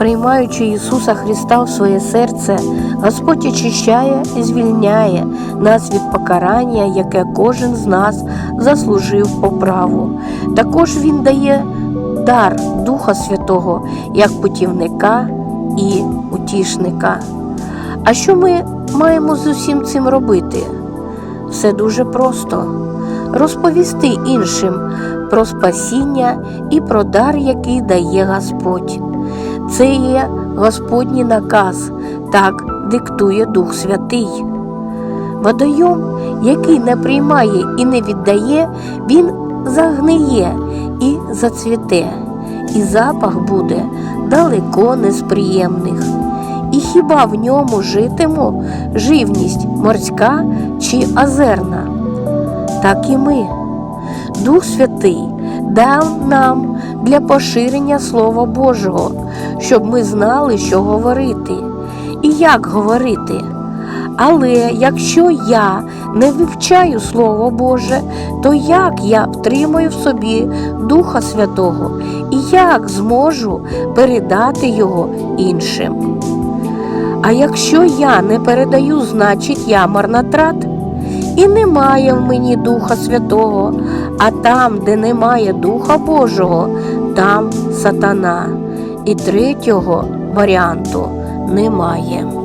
Приймаючи Ісуса Христа в своє серце, Господь очищає і звільняє нас від покарання, яке кожен з нас заслужив по праву. Також Він дає дар Духа Святого як путівника і утішника. А що ми маємо з усім цим робити? Все дуже просто розповісти іншим про спасіння і про дар, який дає Господь. Це є Господній наказ, так диктує Дух Святий. Водойом, який не приймає і не віддає, він загниє і зацвіте, і запах буде далеко не з приємних. І хіба в ньому житиму живність морська чи озерна? Так і ми. Дух Святий дав нам для поширення Слова Божого, щоб ми знали, що говорити і як говорити. Але якщо я не вивчаю Слово Боже, то як я втримаю в собі Духа Святого і як зможу передати його іншим? А якщо я не передаю, значить я марнотрат, і немає в мені Духа Святого, а там, де немає Духа Божого, там сатана. І третього варіанту немає.